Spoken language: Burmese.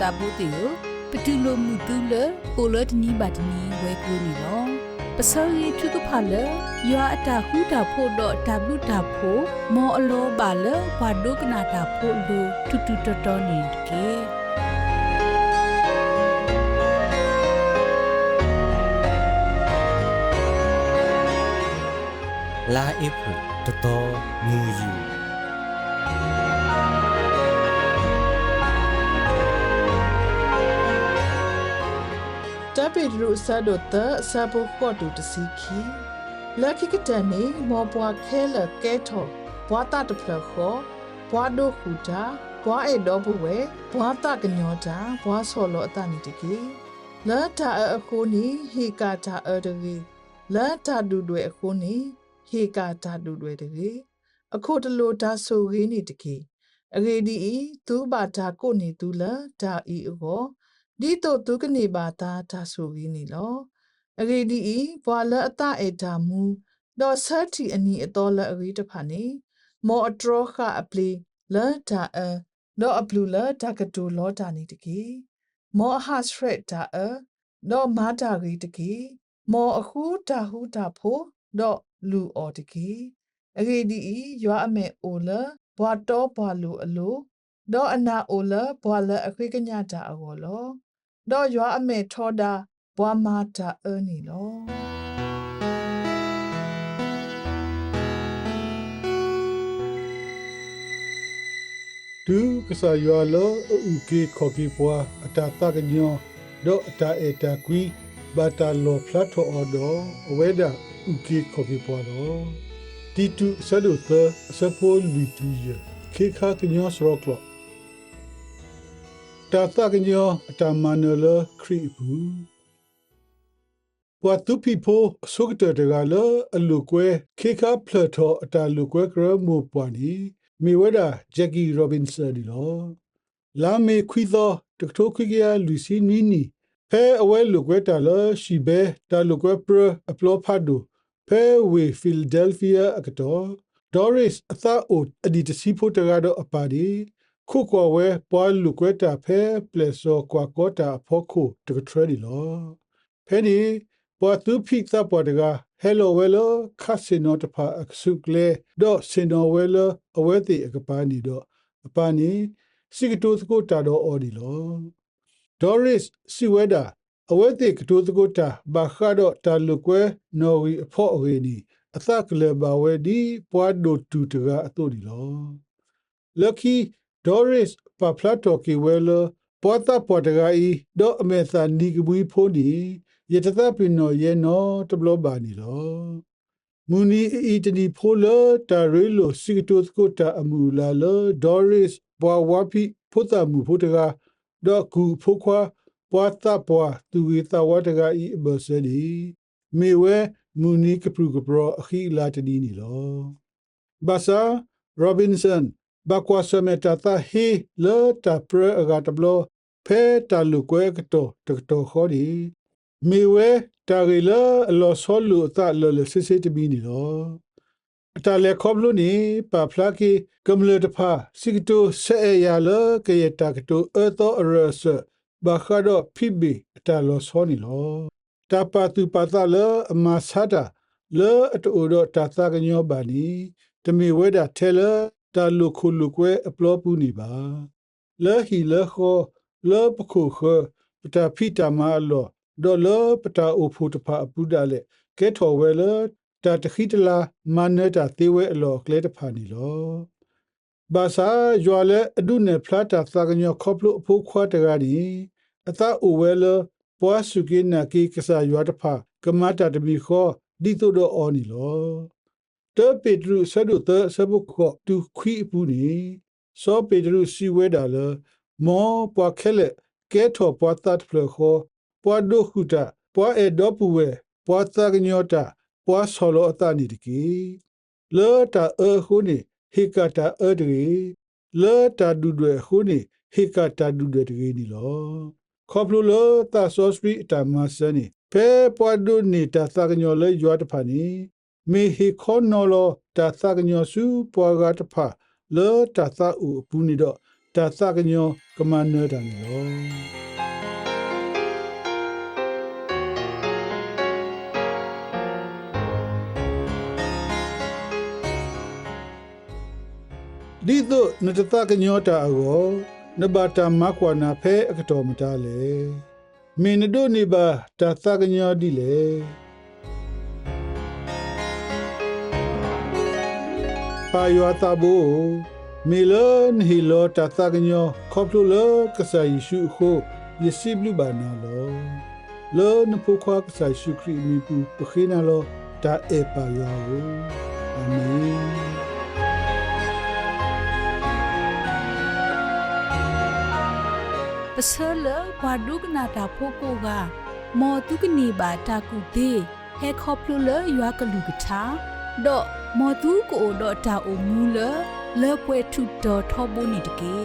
တာပုတေကိုပတူလိုမှုတူလကိုလတ်နီဘတ်နီဝဲကူနီနော်ပစောရီသူကဖာလယောအတာဟူတာဖို့တော့ဝတာဖို့မောအလောပါလဘာဒုကနာတာဖို့လူတူတူတတော်နေကေလာအစ်ဖို့တတော်မူယူ ပိဒရုဆဒတ်တဆဘခောတုတစီခီလက်ခိကတန်နေမောပွားခဲလကဲထောဘွာတာတဖလခောဘွာဒိုခူတာဘွာအေဒောဘဝဲဘွာတာကညောတာဘွာဆောလောအတနိတကေလာတာအခုနီဟေကာတာအဒရီလာတာဒူတွေအခုနီဟေကာတာဒူတွေတကေအခုတလို့ဒါဆိုရင်းနေတကေအရေဒီဤသူဘာတာကိုနေသူလာဒါဤအော ဒီတော့သူကနေပါတာဒါဆိုရင်းနေလောအရေဒီဤဘွာလအတအေတာမူတော့ဆတ်တီအနီအတော်လအရေတဖာနေမောအထရခအပလီလာတာအတော့အပလူလာတကတူလောတာနေတကေမောဟတ်ဖရက်တာအတော့မာတာရီတကေမောအခုတာဟုတာဖို့တော့လူအော်တကေအရေဒီဤရွာအမေအိုလာဘွာတော့ဘွာလူအလို တော့အနာအိုလာဘွာလအခွေကညတာအော်လောတော့ရွာအမေထောတာဘွာမာတာအနီလောတူကစားရွာလောဥကေခေါကီပွားအတာတကညောဒေါအတာအတာကွီဘာတာလောဖလတ်ထောအော်ဒေါအဝဲဒါဥကေခေါကီပွားတော့တီတူဆဒုသစဖိုလီတူယခေခါကညောစရောကလော တာတကညောအတာမနလခရီဘူးပွာတူပီဖိုဆုကတတကလအလူကွဲခေခါဖလတ်ထောအတာလူကွဲကရမိုပွားနီမီဝဒါဂျက်ကီရောဘင်ဆာဒီလောလာမေခွီသောတကထိုခွီကရလူစီနီနီဖဲအဝဲလူကွဲတာလရှိဘဲတာလူကွဲပရအပလောဖတ်ဒူဖဲဝေဖီလဒယ်ဖီယာအကတော်ဒေါ်ရစ်အသာအိုအဒီတစီဖိုတရာဒအပါဒီ ခုကွာဝဲပွာလူကွဲတာဖဲပလက်စောကွာကောတာဖို့ခုတကထရဒီလောဖဲဒီပွာသူဖိသပေါ်တက hello wello ခါစင်နောတဖာအစုကလေဒေါ်စင်နောဝဲလအဝဲတိအကပါနီတော့အပါနီစီကတိုစကိုတာတော့အော်ဒီလောဒေါ်ရစ်စီဝဲဒါအဝဲတိကတိုစကိုတာဘာခါတော့တာလုကွဲနော်ဝီအဖို့အဝေးနီအသကလေဘာဝဲဒီပွားဒိုတူတကအတူဒီလော Lucky Doris ပပလာတိုကီဝဲလပေါ်တာပေါ်တကဤဒေါ်အမေသာနီကဘူးဖိုးနီယတသပင်နောယေနောတဘလဘာနီလောမူနီအီတနီဖိုလတာရေလိုစီကတိုစကိုတာအမူလာလဒေါ်ရစ်ဘွာဝါပီဖုတမှုဖုတကဒေါ်ကူဖိုခွာပွာတာပွာသူဝေတာဝတကဤဘဆဒီမေဝဲမူနီကပရုကပရအခီလာတဒီနီလောဘာသာရောဘင်ဆန် ဘကွာဆမတာတာဟီလောတာပရအဂတ်ဘလဖဲတာလူကွဲကတောတကတောခေါ်ဒီမေဝဲတာရီလာအလောဆောလူအတလောလစစ်စစ်တဘီနီလောအတလေခေါပလူနီပါဖလာကီကမ္လတဖာစီကတိုဆေရလကေယတာကတိုအသောအရဆဘာခါဒဖိဘီအတလောဆောနီလောတပတူပတလအမဆာတာလောအတူတော့တာသကညောပါနီတမီဝဲတာထဲလ တာလူခုလူကွဲအပလောပူနီပါလဲဟီလဲခောလဲပခုခပတာဖိတာမာလောဒေါ်လာပတာအိုဖူတဖာအပူဒါလေကဲထော်ဝဲလာတာတခိတလာမနတာသေးဝဲအလောကလေတဖာနီလောဘာသာယွာလေအဒုနေဖလာတာသကညောခေါပလို့အဖို့ခွာတကားဒီအသာအိုဝဲလပွားစုကိနာကိကစားယွာတဖာကမတာတမီခောဒီတုတော့အော်နီလော တပေတရုဆဒုတဆဘုခောတူခွီပူနီစောပေတရုစီဝဲဒါလမောပွားခဲလေကဲထော်ပွားတတ်ဖလခောပွားဒုခုတာပွားအေဒောပူဝဲပွားသကညောတာပွားဆောလောအတနီတကီလောတာအခုနေဟေကတာအဒရီလောတာဒူတွေခုနေဟေကတာဒူတွေတကီနီလောခေါပလူလောတာဆောစပရီတာမဆနီဖဲပွားဒုနေတာသကညောလေရွာတဖာနီ မေဟေခေါနော်လောတာသကညောစုပွားကတဖာလောတာသဥပူနီတော့တာသကညောကမန်နတာနေလောဒီတော့နတသကညောတာအောနဘာတာမကွာနာဖဲအကတော်မတာလေမင်းတို့နေပါတာသကညောဒီလေ ပါယောတာဘူမီလန်ဟီလောတာသကညောခေါပလူလကဆာယရှုခိုယစီဘလူဘာနာလောလောနဖုခွာကဆာရှုခရီမီပူပခိနာလောတာအေပါယောအာမင်ပစလဘွာဒုကနာတာဖိုကိုကမောတုကနေပါတာကူတေဟဲခေါပလူလယွာကလူကထာဒေါ် မောတုကိုဒေါ်တာအိုမူလလေပွဲထုတော်ထောဘုန်နီတကေ